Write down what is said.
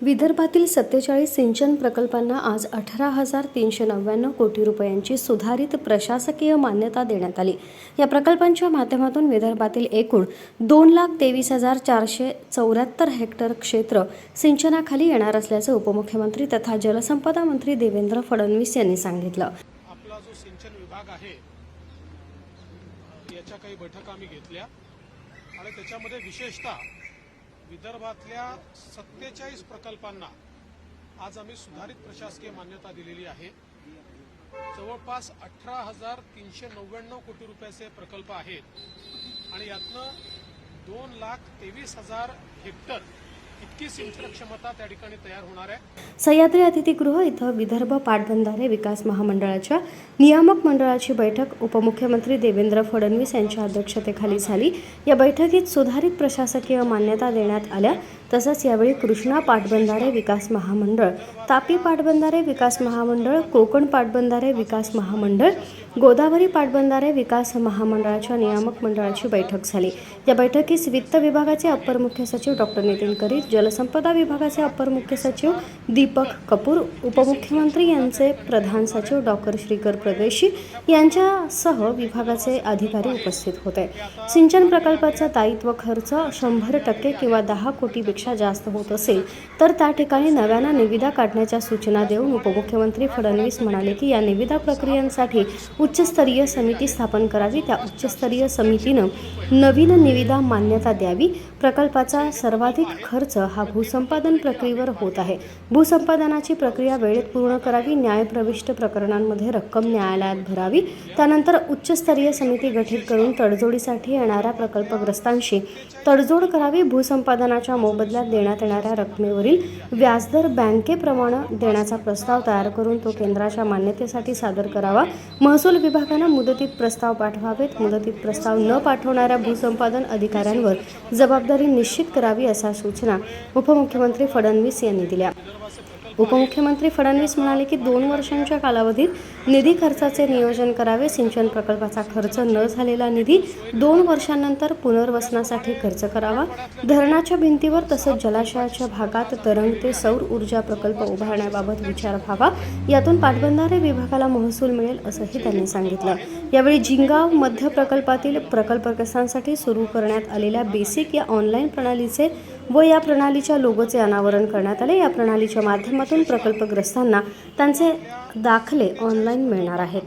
विदर्भातील सत्तेचाळीस सिंचन प्रकल्पांना आज अठरा हजार तीनशे नव्याण्णव कोटी रुपयांची सुधारित प्रशासकीय मान्यता देण्यात आली. या प्रकल्पांच्या माध्यमातून विदर्भातील एकूण दोन लाख तेवीस हजार चारशे चौऱ्याहत्तर हेक्टर क्षेत्र सिंचनाखाली येणार असल्याचं उपमुख्यमंत्री तथा जलसंपदा मंत्री देवेंद्र फडणवीस यांनी सांगितलं. आपला जो सिंचन विभाग आहे याच्या काही बैठका आम्ही घेतल्या. आणि त्याच्यामध्ये विशेषतः विदर्भातल्या सत्तेचाळीस प्रकल्पांना आज आम्ही सुधारित प्रशासकीय मान्यता दिलेली आहे. जवळपास अठरा हजार तीनशे नव्याण्णव कोटी रुपयाचे प्रकल्प आहेत. आणि यातनं दोन लाख तेवीस हजार हेक्टर इतकी सिंचन क्षमता त्या ठिकाणी तयार होणार आहे. सह्याद्री अतिथीगृह इथं विदर्भ पाटबंधारे विकास महामंडळाच्या नियामक मंडळाची बैठक उपमुख्यमंत्री देवेंद्र फडणवीस यांच्या अध्यक्षतेखाली झाली. या बैठकीत सुधारित प्रशासकीय मान्यता देण्यात आल्या. तसंच यावेळी कृष्णा पाटबंधारे विकास महामंडळ तापी पाटबंधारे विकास महामंडळ कोकण पाटबंधारे विकास महामंडळ गोदावरी पाटबंधारे विकास महामंडळाच्या नियामक मंडळाची बैठक झाली. या बैठकीस वित्त विभागाचे अप्पर मुख्य सचिव डॉक्टर नितीन करीत जलसंपदा विभागाचे अप्पर मुख्य सचिव दीपक कपूर उपमुख्यमंत्री यांचे प्रधान सचिव डॉक्टर श्रीकर प्रदेशी यांच्यासह विभागाचे अधिकारी उपस्थित होते. सिंचन प्रकल्पाचा दायित्व खर्च शंभर टक्के किंवा दहा कोटी पेक्षा जास्त होत असेल तर त्या ठिकाणी नव्यानं निविदा काढण्याच्या सूचना देऊन उपमुख्यमंत्री फडणवीस म्हणाले की या निविदा प्रक्रियांसाठी उच्चस्तरीय समिती स्थापन करावी. त्या उच्चस्तरीय समितीनं नवीन निविदा मान्यता द्यावी. प्रकल्पाचा सर्वाधिक खर्च हा भूसंपादन प्रक्रियेवर होत आहे. भूसंपादनाची प्रक्रिया वेळेत पूर्ण करावी न्यायप्रविष्ट प्रकरणांमध्ये रक्कम न्यायालयात भरावी. त्यानंतर उच्चस्तरीय समिती गठीत करून तडजोडीसाठी येणाऱ्या प्रकल्पग्रस्तांशी तडजोड करावी. भूसंपादनाच्या मोबदल्यात देण्यात येणाऱ्या रकमेवरील व्याजदर बँकेप्रमाणे देण्याचा प्रस्ताव तयार करून तो केंद्राच्या मान्यतेसाठी सादर करावा. महसूल विभागानं मुदतीत प्रस्ताव पाठवावेत. मुदतीत प्रस्ताव न पाठवणाऱ्या भूसंपादन अधिकाऱ्यांवर जबाबदारी निश्चित करावी अशा सूचना उपमुख्यमंत्री फडणवीस यांनी दिल्या. उपमुख्यमंत्री फडणवीस म्हणाले की दोन वर्षांच्या कालावधीत निधी खर्चाचे नियोजन करावे सिंचन प्रकल्पाचा खर्च न झालेला निधी दोन वर्षांनंतर पुनर्वसनासाठी खर्च करावा. धरणाच्या भिंतीवर तसंच जलाशयाच्या भागात तरंगते सौर ऊर्जा प्रकल्प उभारण्याबाबत विचार व्हावा. यातून पाटबंधारे विभागाला महसूल मिळेल असंही त्यांनी सांगितलं. यावेळी जिंगाव मध्य प्रकल्पातील प्रकल्पग्रस्तांसाठी सुरू करण्यात आलेल्या बेसिक या ऑनलाईन प्रणालीचे व या प्रणालीच्या लोगोचे अनावरण करण्यात आले. या प्रणालीच्या माध्यमातून प्रकल्पग्रस्तांना त्यांचे दाखले ऑनलाईन मिळणार आहेत.